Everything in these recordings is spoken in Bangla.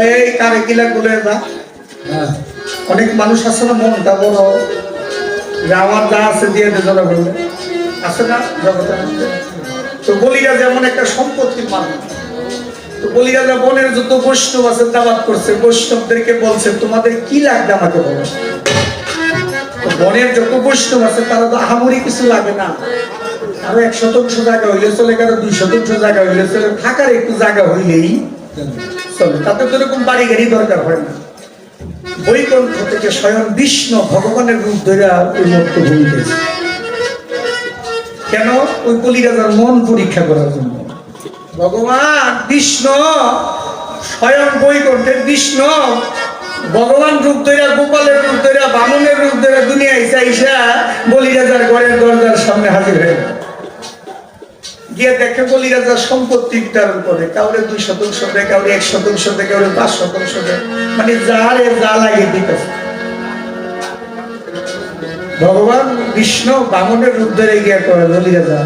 এই বলে না হ্যাঁ অনেক মানুষ আছে না মনটা বড় যে আমার যা আছে দিয়ে দে জনগণে আছে না মধ্যে? তো বলিরা যেমন একটা সম্পত্তির মানুষ তো বলিরা বনের যত বৈষ্ণব আছে দাবাত করছে, বৈষ্ণবদেরকে বলছে, তোমাদের কি লাগবে আমাকে বলো? বনের যত বৈষ্ণব আছে, তারা তো আহামরি কিছু লাগে না। আরও এক শতাংশ জায়গা হইলে চলে কারও দুই শতাংশ জায়গা হইলে চলে থাকার একটু জায়গা হইলেই চলে, তাতে তো এরকম বাড়ি গাড়ি দরকার হয় না। বৈকুণ্ঠ থেকে স্বয়ং বিষ্ণু ভগবানের রূপ ধরে ওই মুক্ত ভূমিতেছে কেন? ওই কলিরাজার মন পরীক্ষা করার জন্য। ভগবান বিষ্ণু, স্বয়ং বৈকুণ্ঠের বিষ্ণু, ভগবান রূপ ধরে গোপালের রূপ ধরে বামনের রূপ ধরে দুনিয়া ইসা ইসা বলিরাজার ঘরের দরজার সামনে হাজির হয়ে গেল। গিয়ে দেখে বলিরাজার সম্পত্তি বিতরণ করে। কাউরে দুই শতাংশ দেয় কাউরে এক শতাংশ দেয় কাউরে পাঁচ শতাংশ দেয় মানে যারে যা লাগে ভগবান বিষ্ণু বামনের রূপ ধরে করে বলিরাজা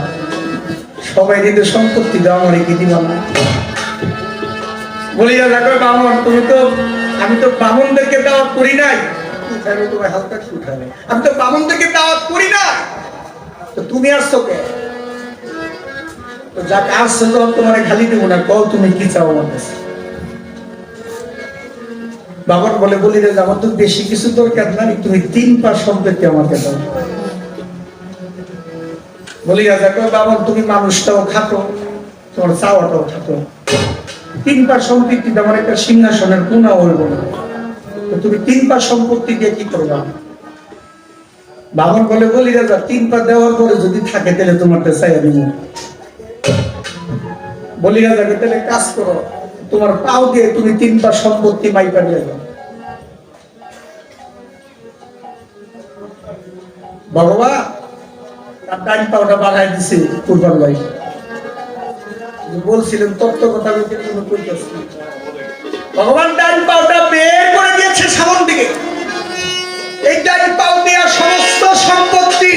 সবাই দিতে সম্পত্তি দাও, আমার কি বলিরাজা কয়, বামন, তুমি তো, আমি তো বামনদেরকে দাওয়াত করি নাই। উঠাবে তোমার হালকা উঠাবে আমি তো বামনদেরকে দাওয়াত করি না তো তুমি আসছো কে? তো আসছে তো তোমার খালি দেবো না, কও তুমি কি চাও আমার বাবার বলে বলি রে আমার তো বেশি কিছু দরকার নাই, তুমি তিন পার সম্পত্তি আমাকে দাও। বলি বাবা, তুমি মানুষটাও খাতো তোমার চাওয়াটাও খাতো তিন সম্পত্তি আমার একটা সিংহাসনের কোনা না। তুমি তিন পার সম্পত্তি দিয়ে কি করবা? বাবার বলে বলি রাজা, তিন পা দেওয়ার পরে যদি থাকে, তাহলে তোমারটা চাই আমি বলি রাজাকে তাহলে কাজ করো। তোমার পাও দিয়ে তুমি তিনবার সম্পত্তি মাইপা নিয়ে যাও। ভগবান তার ডাইন পাওটা দিছে বলছিলেন তত্ত্ব কথা কইতেছে? ভগবান ডাইন পাওটা বের করে দিয়েছে সামন দিকে। এই ডাইন পাও দেওয়া সমস্ত সম্পত্তি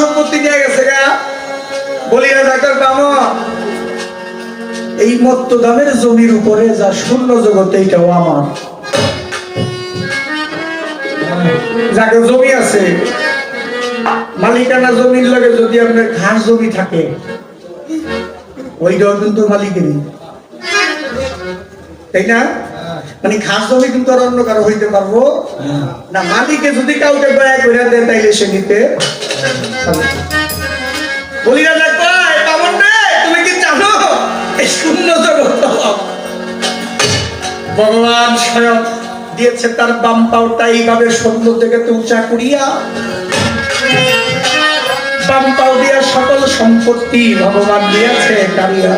সম্পত্তি নিয়ে গেছে গা। বলি রাজা কয় বামন এই মত্ত দামের জমির উপরে যা শূন্য জগৎ এইটাও আমার। যাকে জমি আছে, মালিকানা জমির লাগে যদি আপনার ঘাস জমি থাকে, ওইটাও কিন্তু মালিকেরই। তাই না? মানে খাস জমি কিন্তু আর অন্য কারও হইতে পারব। না মালিকে যদি কাউকে দয়া করে দেয় তাইলে সে নিতে। বলি রাজা কয় রে তুমি কি জানো? এই শূন্য জগৎ। ভগবান স্বয়ং দিয়েছে তার বাম পাওটা এইভাবে সুন্দর থেকে উঁচা করিয়া। বাম পাও দিয়া সকল সম্পত্তি ভগবান দিয়েছে কারিয়া।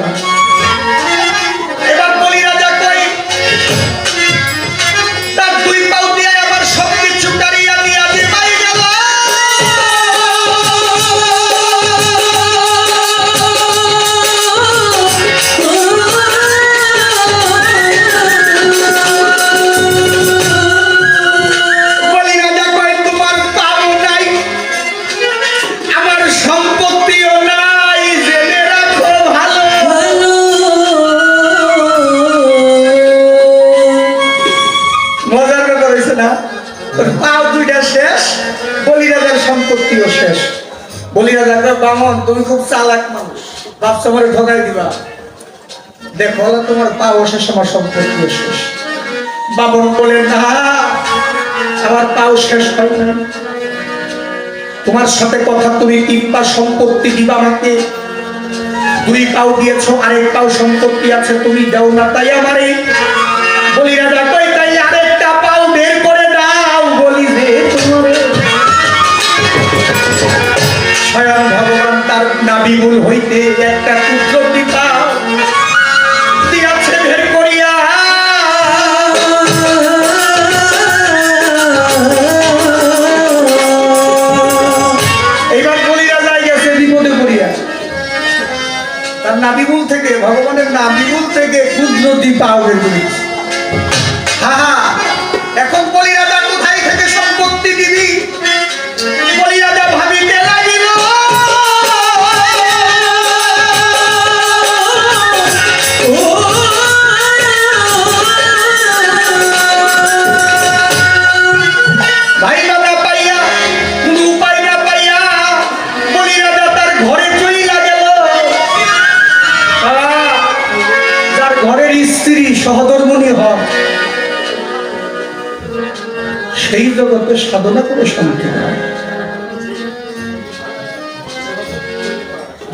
হয়েছে না? পাও দুইটা শেষ, বলিরাজার সম্পত্তিও শেষ। বলিরাজার বামন, তুমি খুব চালাক মানুষ। ভাবছ আমার ঠকাই দিবা। দেখো তোমার পাও শেষ, আমার সম্পত্তিও শেষ। বামন বলে, না, আমার পাও শেষ হয় না। তোমার সাথে কথা তুমি তিন পা সম্পত্তি দিবা আমাকে। দুই পাও দিয়েছ, আরেক পাও সম্পত্তি আছে, তুমি দাও না তাই আমারে। বলি সাধনা করে শান্তি পায়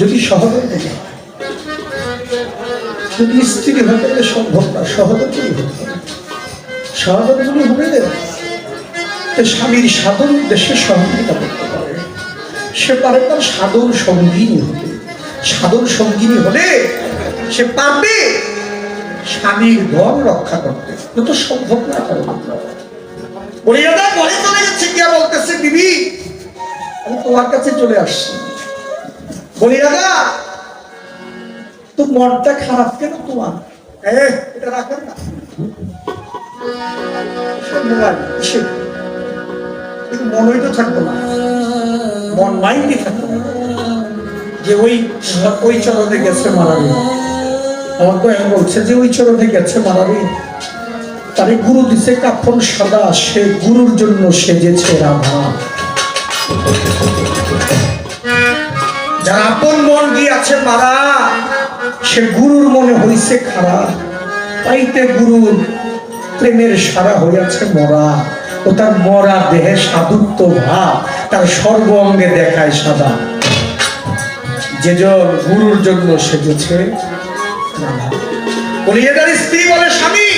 যদি সহধর্মণী হয়, যদি স্ত্রী হতে সম্ভব না সহধর্মণী হতে সহধর্মণী হলে স্বামীর সাধন উদ্দেশ্যে সহযোগিতা করতে পারে। সে পারে তার সাধন সঙ্গিনী হতে। সাধন সঙ্গিনী হলে সে পারবে স্বামীর ধন রক্ষা করতে। কিন্তু সম্ভব না তার পক্ষে। বলি চলে যাচ্ছে বলতেছে আমি তোমার কাছে চলে আসছি। দাদা তো মনটা খারাপ কেন তোমার? এটা রাখেন না। মনই তো থাকতো না। মন মাইন্ডই থাকতো যে ওই ওই চরণে গেছে মারাবে। আমার তো এমন বলছে যে ওই চরণে গেছে মারাবে। তারে গুরু দিছে কাফন সাদা, সে গুরুর জন্য সেজেছে রাধা। যার আপন মন গিয়াছে মারা সে গুরুর মনে হইছে খারাপ পাইতে গুরুর প্রেমের সারা হইয়াছে মরা। ও তার মরা দেহে সাধুত্ব ভাব তার সর্ব অঙ্গে দেখায় সাদা। যে গুরুর জন্য সেজেছে রাধা। বলি এটার স্ত্রী বলে স্বামী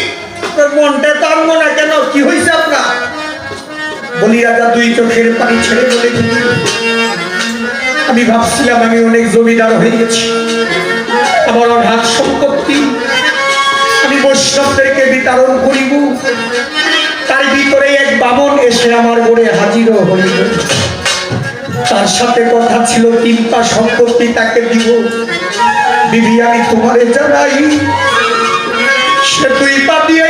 তোর মনটা টানব না কেন? কি হয়েছে আপনার? বলি, রাজা, দুই চোখের পানি ছেড়ে বলে আমি ভাবছিলাম আমি অনেক জমিদার হয়ে গেছি। আমার অনাথ সম্পত্তি আমি বৈষ্ণবদেরকে বিতরণ করিব। তার ভিতরে এক বামন এসে আমার গড়ে হাজিরও হইল। তার সাথে কথা ছিল, তিনটা সম্পত্তি তাকে দিব। দিদি আমি তোমারে জানাই, সে তুই পা দিয়ে আমার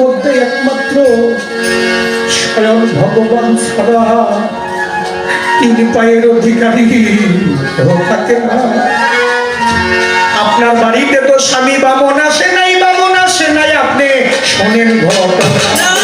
মধ্যে একমাত্র স্বয়ং ভগবান ছাড়া তিন পায়ের অধিকারী থাকে না। আপনার বাড়িতে তো স্বামী বামন আসে নাই, বামন আসে নাই, আপনি শোনেন ঘটনা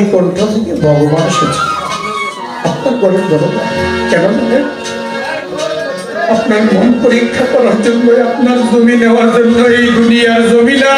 বৈকুণ্ঠ থেকে ভগবান এসেছে। আপনার ঘরের দরজা কেন আপনার মন পরীক্ষা করার জন্য আপনার জমি নেওয়ার জন্য এই দুনিয়ার জমিনা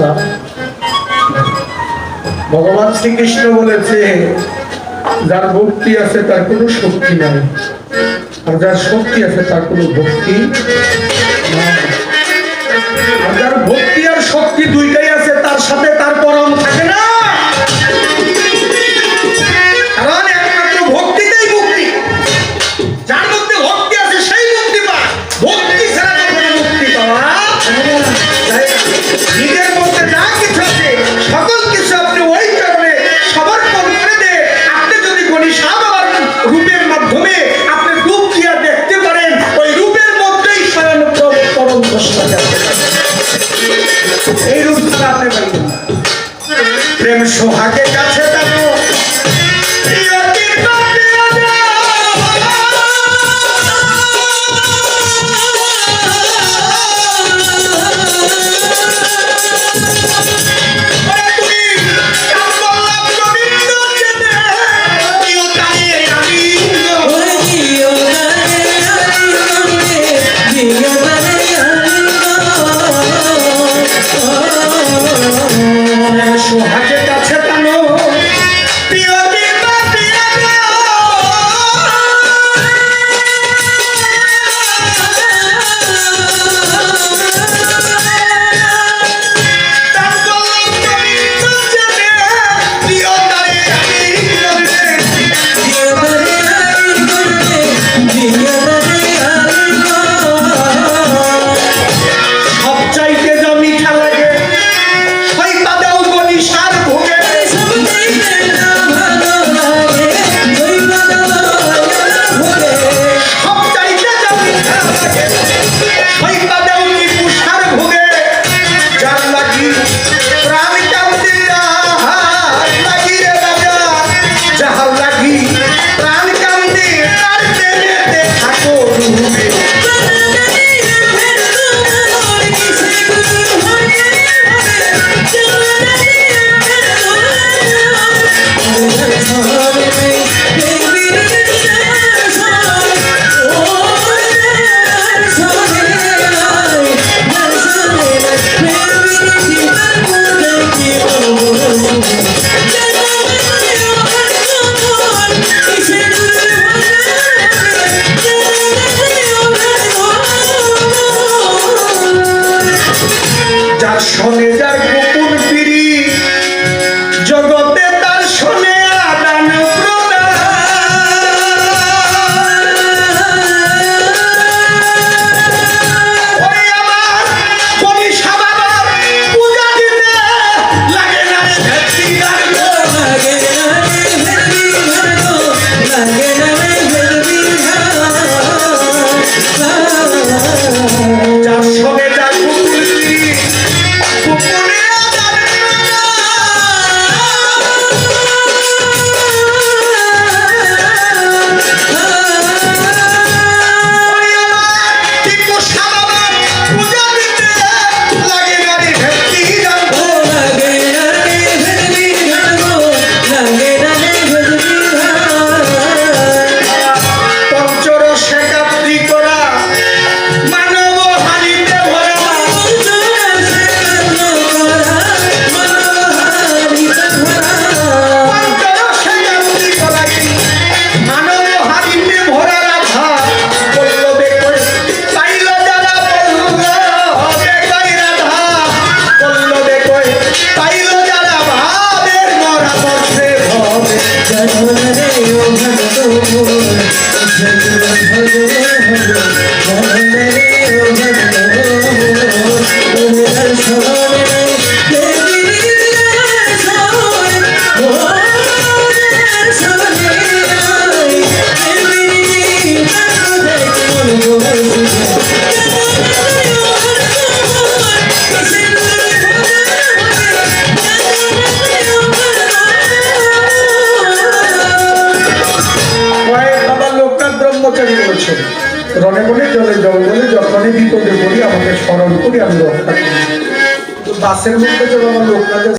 কথা। ভগবান শ্রীকৃষ্ণ বলেছে, যার ভক্তি আছে তার কোনো শক্তি নাই। আর যার শক্তি আছে তার কোনো ভক্তি আর যার ভক্তি আর শক্তি দুইটাই আছে, তার সাথে তার সোহাগের কাছে তাকো Tá sendo muito.